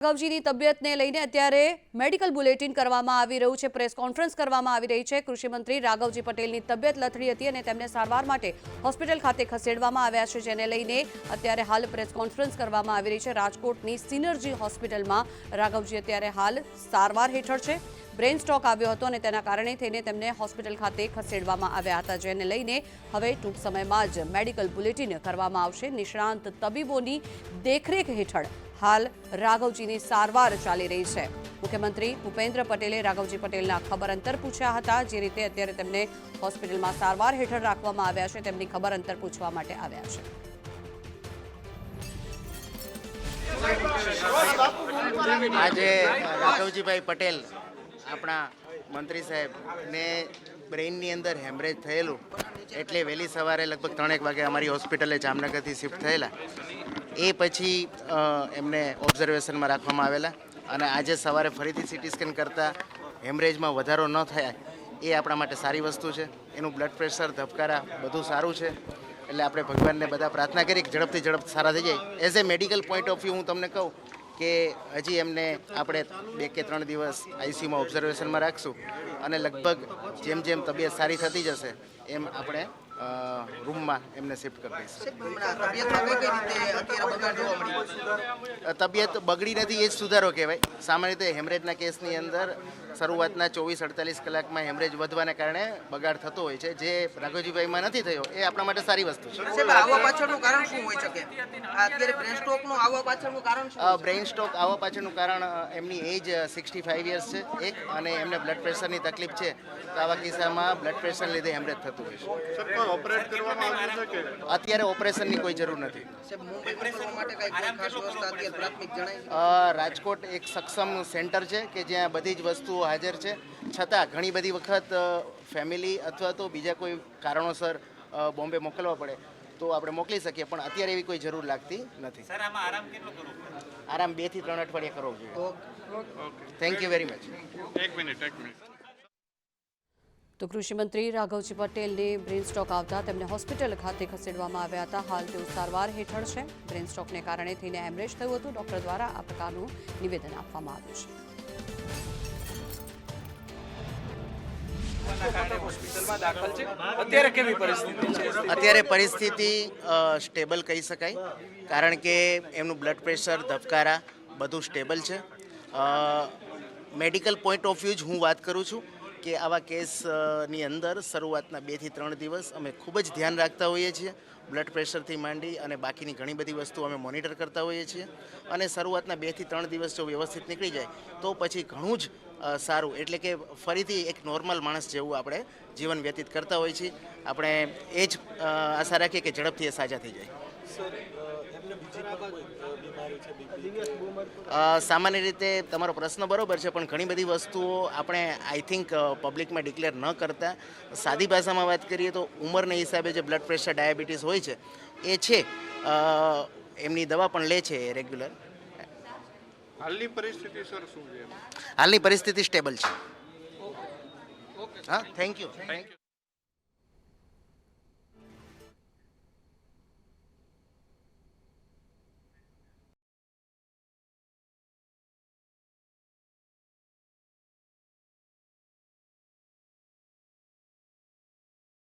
રાઘવજીની તબિયતને લઈને અત્યારે medical bulletin કરવામાં આવી રહ્યું છે, પ્રેસ કોન્ફરન્સ કરવામાં આવી રહી છે. કૃષિમંત્રી રાઘવજી પટેલની તબિયત લથડી હતી અને તેમને સારવાર માટે હોસ્પિટલ ખાતે ખસેડવામાં આવ્યા છે, જેને લઈને અત્યારે હાલ પ્રેસ કોન્ફરન્સ કરવામાં આવી રહી છે. રાજકોટની સિનર્જી હોસ્પિટલમાં રાઘવજી અત્યારે હાલ સારવાર હેઠળ છે. બ્રેન સ્ટ્રોક આવ્યો હતો અને તેના કારણે થઈને તેમને હોસ્પિટલ ખાતે ખસેડવામાં આવ્યા હતા, જેને લઈને હવે ટૂંક સમયમાં જ મેડિકલ બુલેટિન કરવામાં આવશે. નિષ્ણાંત તબીબોની દેખરેખ હેઠળ હાલ રાઘવજીની સારવાર ચાલી રહી છે. મુખ્યમંત્રી ભૂપેન્દ્ર પટેલે રાઘવજી પટેલના ખબર અંતર પૂછ્યા હતા, જે રીતે અત્યારે તેમને હોસ્પિટલમાં સારવાર હેઠળ રાખવામાં આવ્યા છે, તેમની ખબર અંતર પૂછવા માટે આવ્યા છે. આજે રાઘવજીભાઈ પટેલ આપણા મંત્રી સાહેબને બ્રેઇનની અંદર હેમરેજ થયેલું, એટલે વહેલી સવારે લગભગ ત્રણેક વાગે અમારી હોસ્પિટલે જામનગરથી શિફ્ટ થયેલા. એ પછી એમને ઓબ્ઝર્વેશનમાં રાખવામાં આવેલા. અને આજે સવારે ફરીથી સિટી સ્કેન કરતાં હેમરેજમાં વધારો ન થયા, એ આપણા માટે સારી વસ્તુ છે. એનું બ્લડ પ્રેશર ધબકારા બધું સારું છે. એટલે આપણે ભગવાનને બધા પ્રાર્થના કરી કે ઝડપથી ઝડપ સારા થઈ જાય. As a medical point of view હું તમને કહું કે હજી એમને આપણે બે કે ત્રણ દિવસ આઈસીયુમાં ઓબ્ઝર્વેશનમાં રાખશું. અને લગભગ જેમ જેમ તબિયત સારી થતી જશે, એમ આપણે રૂમમાં એમને શિફ્ટ કરી દઈશું. હમણાં તબિયતમાં કઈ કઈ રીતે અત્યારે બગાડ જોવા મળી અ, તબિયત બગડી નથી એ જ સુધારો કહેવાય. સામાન્ય રીતે હેમરેજના કેસની અંદર શરૂઆતના ચોવીસ અડતાલીસ કલાકમાં હેમરેજ વધવાને કારણે બગાડ થતો હોય છે. જે રાઘવજીભાઈમાં નથી થયો એ આપણા માટે સારી વસ્તુ છે. સાહેબ આવવા પાછળનું કારણ શું હોઈ શકે? આ અત્યારે બ્રેન સ્ટ્રોકનું આવવા પાછળનું કારણ શું હોઈ બ્રેઇન સ્ટ્રોક આવવા પાછળનું કારણ એમની એજ સિક્સટી ફાઇવ યર્સ છે એક અને એમને બ્લડ પ્રેશરની તકલીફ છે. તો આવા કિસ્સામાં બ્લડ પ્રેશર લીધે હેમરેજ થતું હોય છે. અત્યારે ઓપરેશનની કોઈ જરૂર નથી. શકે? સાહેબ મુંબઈ મોકલવા માટે કઈ કોઈ ખાસ વ્યવસ્થા અત્યારે પ્રાથમિક જણાય છે? અ, રાજકોટ એક સક્ષમ સેન્ટર છે કે જ્યાં બધી જ વસ્તુઓ હાજર છે. છતાં ઘણી બધી વખત ફેમિલી અથવા તો બીજા કોઈ કારણોસર બોમ્બે મોકલવા પડે. તો આપણે મોકલી શકીએ પણ અત્યારે એવી કોઈ જરૂર લાગતી નથી. સર આમાં આરામ કેટલો કરવો આરામ બેથી ત્રણ અઠવાડિયા કરવો જોઈએ. થેન્ક યુ વેરી મચ એક મિનિટ એક મિનિટ. તો કૃષિમંત્રી રાઘવજી પટેલને બ્રેન સ્ટ્રોક આવતા તેમને હોસ્પિટલ ખાતે ખસેડવામાં આવ્યા હતા. હાલ તેઓ સારવાર હેઠળ છે. બ્રેન સ્ટ્રોકને કારણે થઈને હેમરેજ થયું હતું. ડોક્ટર દ્વારા આ પ્રકારનું નિવેદન આપવામાં આવ્યું છે. હોસ્પિટલમાં દાખલ છે? અત્યારે કેવી પરિસ્થિતિ છે? અત્યારે પરિસ્થિતિ સ્ટેબલ કહી શકાય. કારણ કે એમનું બ્લડ પ્રેશર ધબકારા બધું સ્ટેબલ છે. મેડિકલ પોઈન્ટ ઓફ વ્યૂ જ હું વાત કરું છું. કે આવા કેસની અંદર શરૂઆતના બેથી ત્રણ દિવસ અમે ખૂબ જ ધ્યાન રાખતા હોઈએ છીએ. બ્લડ પ્રેશરથી માંડી અને બાકીની ઘણી બધી વસ્તુઓ અમે મોનિટર કરતા હોઈએ છીએ. અને શરૂઆતના બેથી ત્રણ દિવસ જો વ્યવસ્થિત નીકળી જાય, તો પછી ઘણું જ સારું. એટલે કે ફરીથી એક નોર્મલ માણસ જેવું આપણે જીવન વ્યતીત કરતા હોઈએ છીએ. આપણે એ જ આશા રાખીએ કે ઝડપથી એ સાજા થઈ જાય. સામાન્ય રીતે તમારો પ્રશ્ન બરોબર છે પણ ઘણી બધી વસ્તુઓ આપણે આઈ થિંક પબ્લિકમાં ડિક્લેર ન કરતા. સાદી ભાષામાં વાત કરીએ તો ઉંમરને હિસાબે જે બ્લડ પ્રેશર ડાયાબિટીસ હોય છે એ છે. એમની દવા પણ લે છે રેગ્યુલર હાલની પરિસ્થિતિ સર શું છે? હાલની પરિસ્થિતિ સ્ટેબલ છે. હા થેન્ક યુ થેન્ક યુ